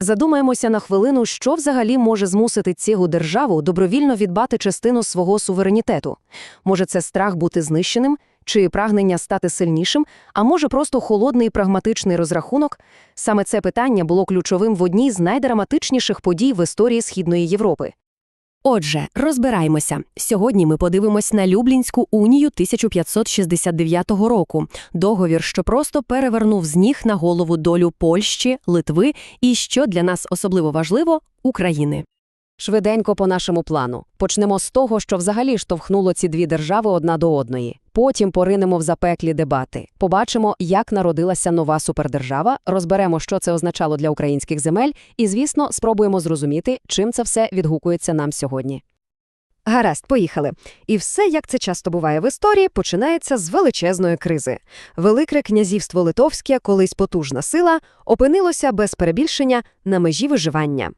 Задумаємося на хвилину, що взагалі може змусити цілу державу добровільно відбати частину свого суверенітету. Може, це страх бути знищеним, чи прагнення стати сильнішим, а може просто холодний прагматичний розрахунок? Саме це питання було ключовим в одній з найдраматичніших подій в історії Східної Європи. Отже, розбираємося. Сьогодні ми подивимось на Люблінську унію 1569 року, договір, що просто перевернув з ніг на голову долю Польщі, Литви і, що для нас особливо важливо, України. Швиденько по нашому плану. Почнемо з того, що взагалі штовхнуло ці дві держави одна до одної. Потім поринемо в запеклі дебати. Побачимо, як народилася нова супердержава, розберемо, що це означало для українських земель, і, звісно, спробуємо зрозуміти, чим це все відгукується нам сьогодні. Гаразд, поїхали. І все, як це часто буває в історії, починається з величезної кризи. Велике князівство Литовське, колись потужна сила, опинилося без перебільшення на межі виживання.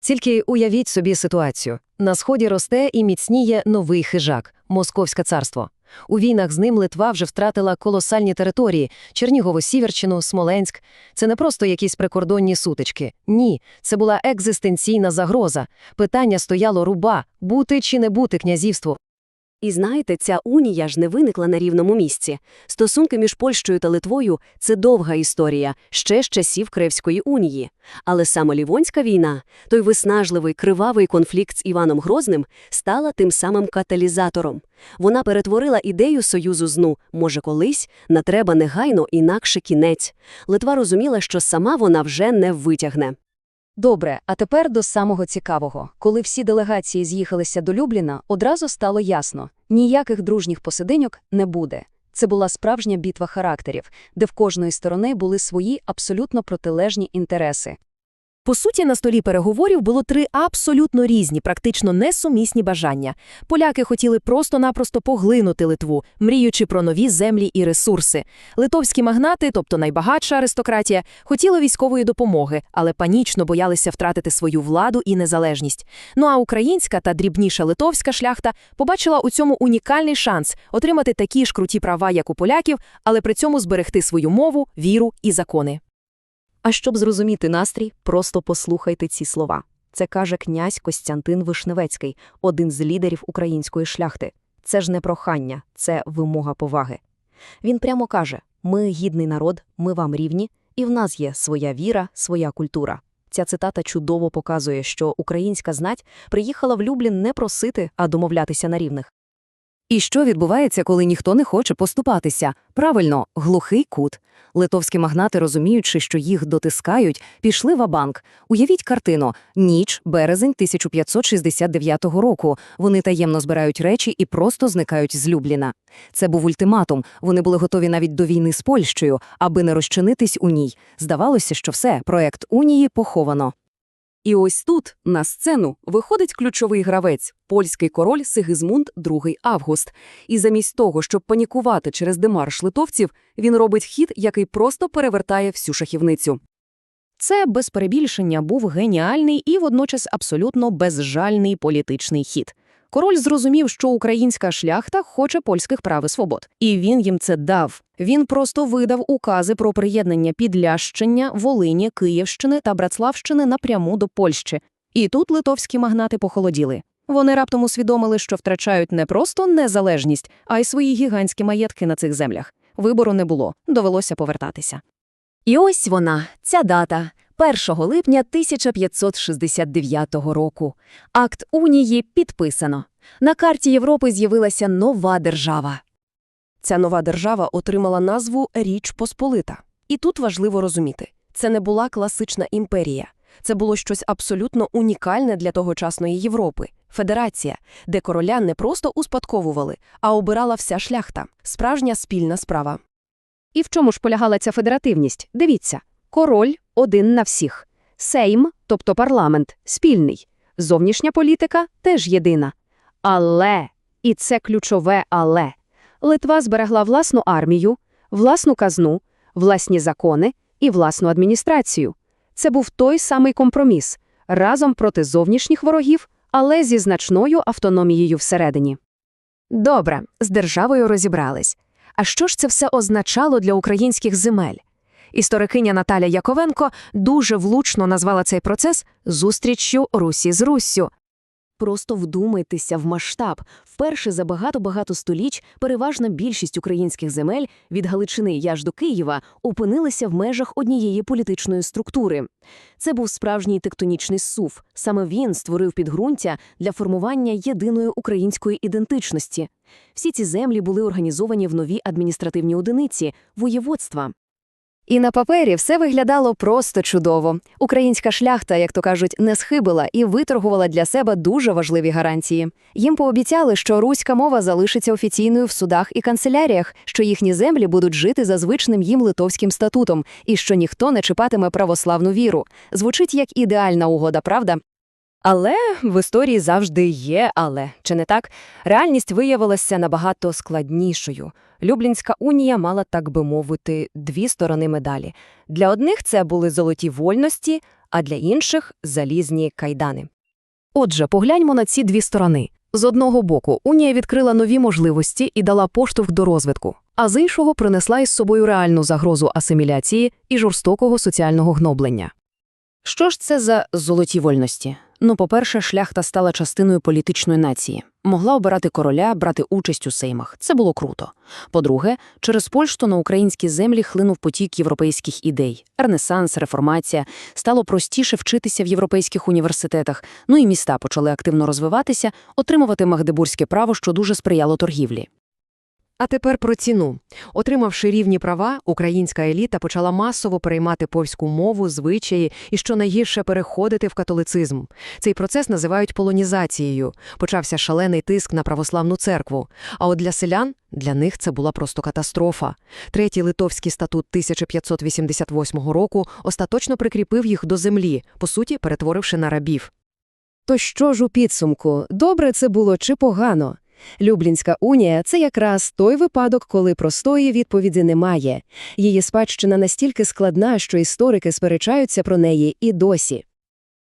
Тільки уявіть собі ситуацію. На сході росте і міцніє новий хижак – Московське царство. У війнах з ним Литва вже втратила колосальні території – Чернігово-Сіверщину, Смоленськ. Це не просто якісь прикордонні сутички. Ні, це була екзистенційна загроза. Питання стояло руба – бути чи не бути князівству. І знаєте, ця унія ж не виникла на рівному місці. Стосунки між Польщею та Литвою – це довга історія, ще з часів Кревської унії. Але саме Лівонська війна, той виснажливий, кривавий конфлікт з Іваном Грозним, стала тим самим каталізатором. Вона перетворила ідею союзу з «ну, може колись, на треба негайно, інакше кінець. Литва розуміла, що сама вона вже не витягне. Добре, а тепер до самого цікавого. Коли всі делегації з'їхалися до Любліна, одразу стало ясно – ніяких дружніх посидиньок не буде. Це була справжня битва характерів, де в кожної сторони були свої абсолютно протилежні інтереси. По суті, на столі переговорів було три абсолютно різні, практично несумісні бажання. Поляки хотіли просто-напросто поглинути Литву, мріючи про нові землі і ресурси. Литовські магнати, тобто найбагатша аристократія, хотіли військової допомоги, але панічно боялися втратити свою владу і незалежність. Ну а українська та дрібніша литовська шляхта побачила у цьому унікальний шанс отримати такі ж круті права, як у поляків, але при цьому зберегти свою мову, віру і закони. А щоб зрозуміти настрій, просто послухайте ці слова. Це каже князь Костянтин Вишневецький, один з лідерів української шляхти. Це ж не прохання, це вимога поваги. Він прямо каже: ми гідний народ, ми вам рівні, і в нас є своя віра, своя культура. Ця цитата чудово показує, що українська знать приїхала в Люблін не просити, а домовлятися на рівних. І що відбувається, коли ніхто не хоче поступатися? Правильно, глухий кут. Литовські магнати, розуміючи, що їх дотискають, пішли в банк. Уявіть картину: ніч, березень 1569 року. Вони таємно збирають речі і просто зникають з Любліна. Це був ультиматум. Вони були готові навіть до війни з Польщею, аби не розчинитись у ній. Здавалося, що все, проект унії поховано. І ось тут, на сцену, виходить ключовий гравець – польський король Сигизмунд II Август. І замість того, щоб панікувати через демарш литовців, він робить хід, який просто перевертає всю шахівницю. Це без перебільшення був геніальний і водночас абсолютно безжальний політичний хід. Король зрозумів, що українська шляхта хоче польських прав і свобод, і він їм це дав. Він просто видав укази про приєднання Підлящення, Волині, Київщини та Братславщини напряму до Польщі. І тут литовські магнати похолоділи. Вони раптом усвідомили, що втрачають не просто незалежність, а й свої гігантські маєтки на цих землях. Вибору не було, довелося повертатися. І ось вона, ця дата, 1 липня 1569 року. Акт унії підписано. На карті Європи з'явилася нова держава. Ця нова держава отримала назву Річ Посполита. І тут важливо розуміти, це не була класична імперія. Це було щось абсолютно унікальне для тогочасної Європи – федерація, де короля не просто успадковували, а обирала вся шляхта – справжня спільна справа. І в чому ж полягала ця федеративність? Дивіться. Король – один на всіх. Сейм, тобто парламент, спільний. Зовнішня політика – теж єдина. Але, і це ключове але, Литва зберегла власну армію, власну казну, власні закони і власну адміністрацію. Це був той самий компроміс – разом проти зовнішніх ворогів, але зі значною автономією всередині. Добре, з державою розібрались. А що ж це все означало для українських земель? Історикиня Наталя Яковенко дуже влучно назвала цей процес зустріччю Русі з Руссю. Просто вдумайтеся в масштаб. Вперше за багато-багато століть переважна більшість українських земель від Галичини аж до Києва опинилися в межах однієї політичної структури. Це був справжній тектонічний сув. Саме він створив підґрунтя для формування єдиної української ідентичності. Всі ці землі були організовані в нові адміністративні одиниці – воєводства. І на папері все виглядало просто чудово. Українська шляхта, як то кажуть, не схибила і виторгувала для себе дуже важливі гарантії. Їм пообіцяли, що руська мова залишиться офіційною в судах і канцеляріях, що їхні землі будуть жити за звичним їм литовським статутом, і що ніхто не чіпатиме православну віру. Звучить як ідеальна угода, правда? Але в історії завжди є але, чи не так? Реальність виявилася набагато складнішою. Люблінська унія мала, так би мовити, дві сторони медалі. Для одних це були золоті вольності, а для інших – залізні кайдани. Отже, погляньмо на ці дві сторони. З одного боку, унія відкрила нові можливості і дала поштовх до розвитку, а з іншого принесла із собою реальну загрозу асиміляції і жорстокого соціального гноблення. Що ж це за золоті вольності? Ну, по-перше, шляхта стала частиною політичної нації. Могла обирати короля, брати участь у сеймах. Це було круто. По-друге, через Польщу на українські землі хлинув потік європейських ідей. Ренесанс, реформація. Стало простіше вчитися в європейських університетах. Ну і міста почали активно розвиватися, отримувати магдебурзьке право, що дуже сприяло торгівлі. А тепер про ціну. Отримавши рівні права, українська еліта почала масово переймати польську мову, звичаї і, що найгірше, переходити в католицизм. Цей процес називають полонізацією. Почався шалений тиск на православну церкву. А от для селян, для них це була просто катастрофа. Третій литовський статут 1588 року остаточно прикріпив їх до землі, по суті, перетворивши на рабів. То що ж у підсумку, добре це було чи погано? Люблінська унія – це якраз той випадок, коли простої відповіді немає. Її спадщина настільки складна, що історики сперечаються про неї і досі.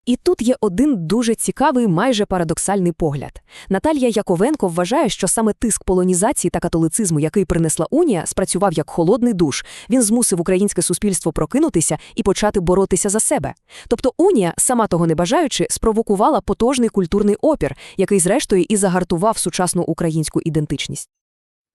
І тут є один дуже цікавий, майже парадоксальний погляд. Наталія Яковенко вважає, що саме тиск полонізації та католицизму, який принесла Унія, спрацював як холодний душ. Він змусив українське суспільство прокинутися і почати боротися за себе. Тобто Унія, сама того не бажаючи, спровокувала потужний культурний опір, який зрештою і загартував сучасну українську ідентичність.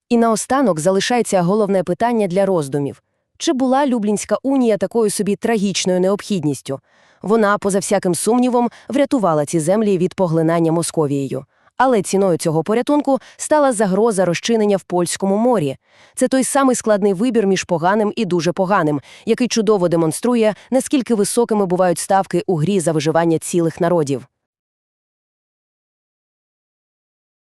І наостанок залишається головне питання для роздумів. Чи була Люблінська унія такою собі трагічною необхідністю? Вона, поза всяким сумнівом, врятувала ці землі від поглинання Московією. Але ціною цього порятунку стала загроза розчинення в Польському морі. Це той самий складний вибір між поганим і дуже поганим, який чудово демонструє, наскільки високими бувають ставки у грі за виживання цілих народів.